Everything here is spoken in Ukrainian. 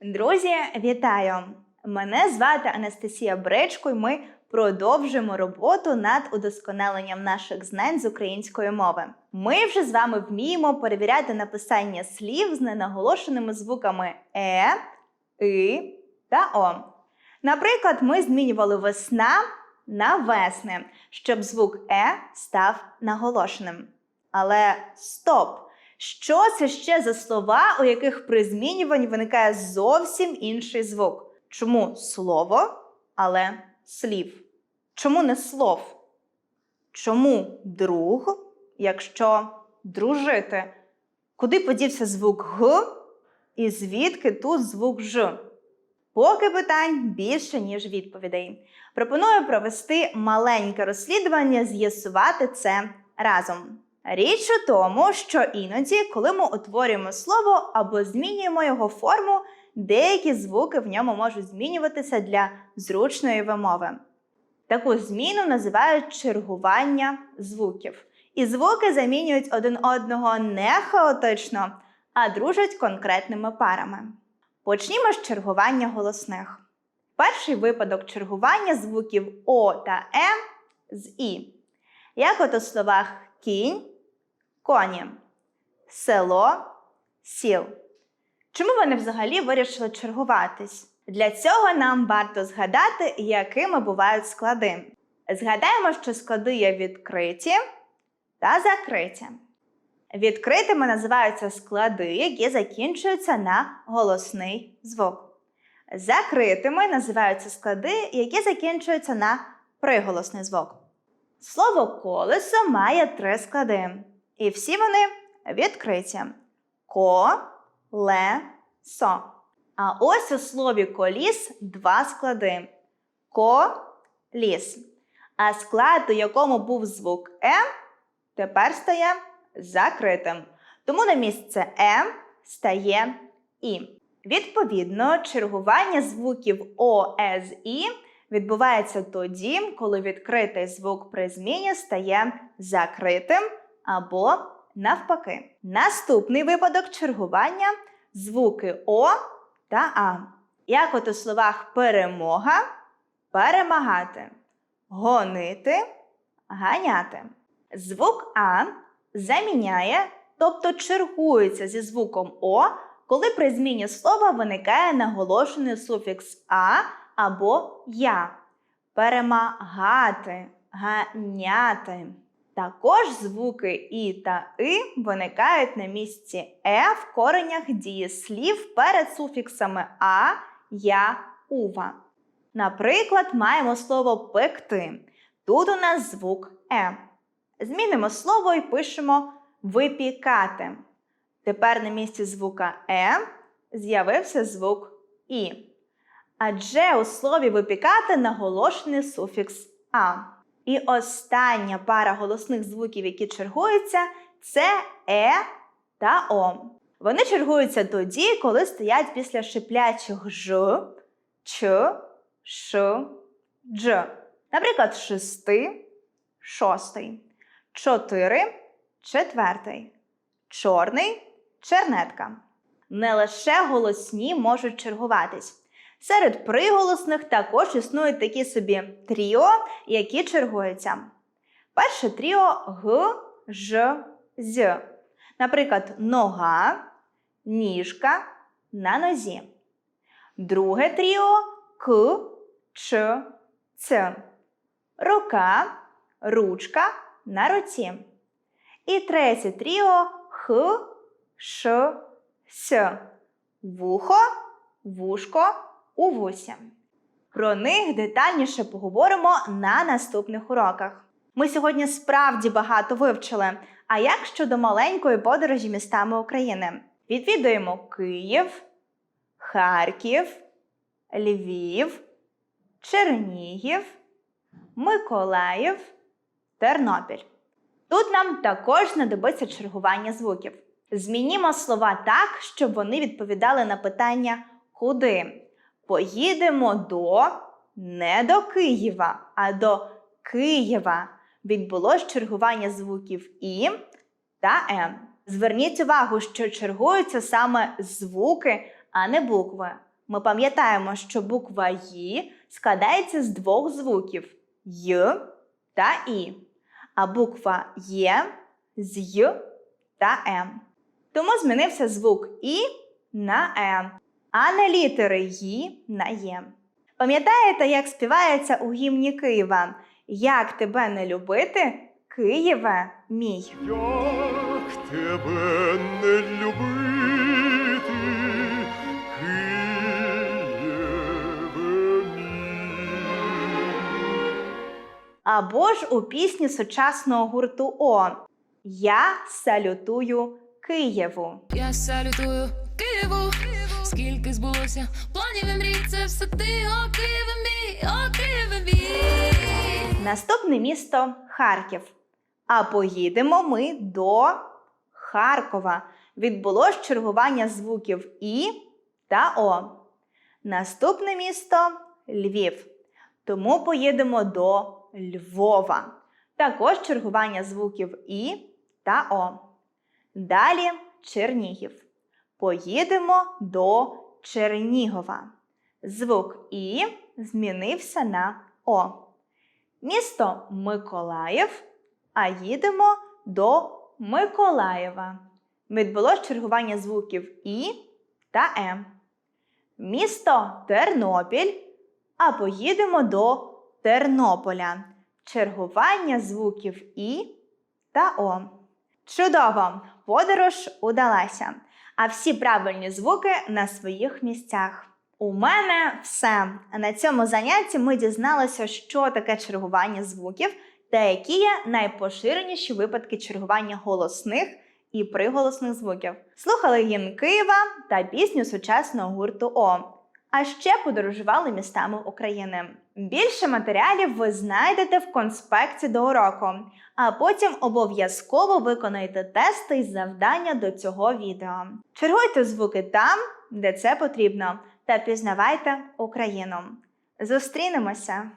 Друзі, вітаю! Мене звати Анастасія Бречко, і ми продовжуємо роботу над удосконаленням наших знань з української мови. Ми вже з вами вміємо перевіряти написання слів з ненаголошеними звуками е, и та о. Наприклад, ми змінювали весна на весни, щоб звук е став наголошеним. Але стоп! Що це ще за слова, у яких при змінюванні виникає зовсім інший звук? Чому слово, але слів? Чому не слов? Чому друг, якщо дружити? Куди подівся звук Г і звідки тут звук Ж? Поки питань більше, ніж відповідей. Пропоную провести маленьке розслідування, з'ясувати це разом. Річ у тому, що іноді, коли ми утворюємо слово або змінюємо його форму, деякі звуки в ньому можуть змінюватися для зручної вимови. Таку зміну називають чергування звуків. І звуки замінюють один одного не хаотично, а дружать конкретними парами. Почнімо з чергування голосних. Перший випадок чергування звуків О та Е з І. Як от у словах кінь, коні, село, сіл. Чому вони взагалі вирішили чергуватись? Для цього нам варто згадати, якими бувають склади. Згадаємо, що склади є відкриті та закриті. Відкритими називаються склади, які закінчуються на голосний звук. Закритими називаються склади, які закінчуються на приголосний звук. Слово колесо має три склади, і всі вони відкриті: ко, ле, со. А ось у слові коліс два склади: ко, ліс. А склад, у якому був звук Е, тепер стає закритим. Тому на місце Е стає І. Відповідно, чергування звуків О, Е з І відбувається тоді, коли відкритий звук при зміні стає закритим або навпаки. Наступний випадок чергування звуки О та А. Як от у словах перемога, перемагати, гонити, ганяти. Звук А заміняє, тобто чергується зі звуком О, коли при зміні слова виникає наголошений суфікс А або я. Перемагати, ганяти. Також звуки І та И виникають на місці Е в коренях дієслів перед суфіксами А, Я, Ува. Наприклад, маємо слово пекти. Тут у нас звук Е. Змінимо слово і пишемо випікати. Тепер на місці звука Е з'явився звук І. Адже у слові випікати наголошений суфікс А. І остання пара голосних звуків, які чергуються, це Е та О. Вони чергуються тоді, коли стоять після шиплячих Ж, Ч, Ш, Дж. Наприклад, шести, шостий, чотири, четвертий, чорний, чернетка. Не лише голосні можуть чергуватись. Серед приголосних також існують такі собі тріо, які чергуються. Перше тріо Г, Ж, З. Наприклад, нога, ніжка на нозі. Друге тріо К, Ч, Ц. Рука, ручка на руці. І третє тріо Х, Ш, С. Вухо, вушко у вусі. Про них детальніше поговоримо на наступних уроках. Ми сьогодні справді багато вивчили. А як щодо маленької подорожі містами України? Відвідуємо Київ, Харків, Львів, Чернігів, Миколаїв, Тернопіль. Тут нам також знадобиться чергування звуків. Змінімо слова так, щоб вони відповідали на питання куди. Поїдемо до не до Києва, а до Києва. Відбулось чергування звуків І та М. Зверніть увагу, що чергуються саме звуки, а не букви. Ми пам'ятаємо, що буква «ї» складається з двох звуків й та і, а буква Є з й та м. Тому змінився звук І на Е, а не літери «ї» на Є. Пам'ятаєте, як співається у гімні Києва? Як тебе не любити, Києве мій. Як тебе не любити, Києве мій? Або ж у пісні сучасного гурту О Я салютую Києву. Я салютую Києву, скільки збулося планів і мрій, це все ти, о Києве мій, о Києве мій. Наступне місто Харків. А поїдемо ми до Харкова. Відбулось чергування звуків І та О. Наступне місто Львів. Тому поїдемо до Львова. Також чергування звуків І та О. Далі Чернігів. Поїдемо до Чернігова. Звук І змінився на О. Місто Миколаїв, а їдемо до Миколаєва. Відбулось чергування звуків І та М. Місто Тернопіль, а поїдемо до Тернополя. Чергування звуків І та О. Чудово! Подорож удалася. А всі правильні звуки на своїх місцях. У мене все. На цьому занятті ми дізналися, що таке чергування звуків та які є найпоширеніші випадки чергування голосних і приголосних звуків. Слухали гімн Києва та пісню сучасного гурту О. А ще подорожували містами України. Більше матеріалів ви знайдете в конспекті до уроку, а потім обов'язково виконайте тести і завдання до цього відео. Чергуйте звуки там, де це потрібно, та пізнавайте Україну. Зустрінемося!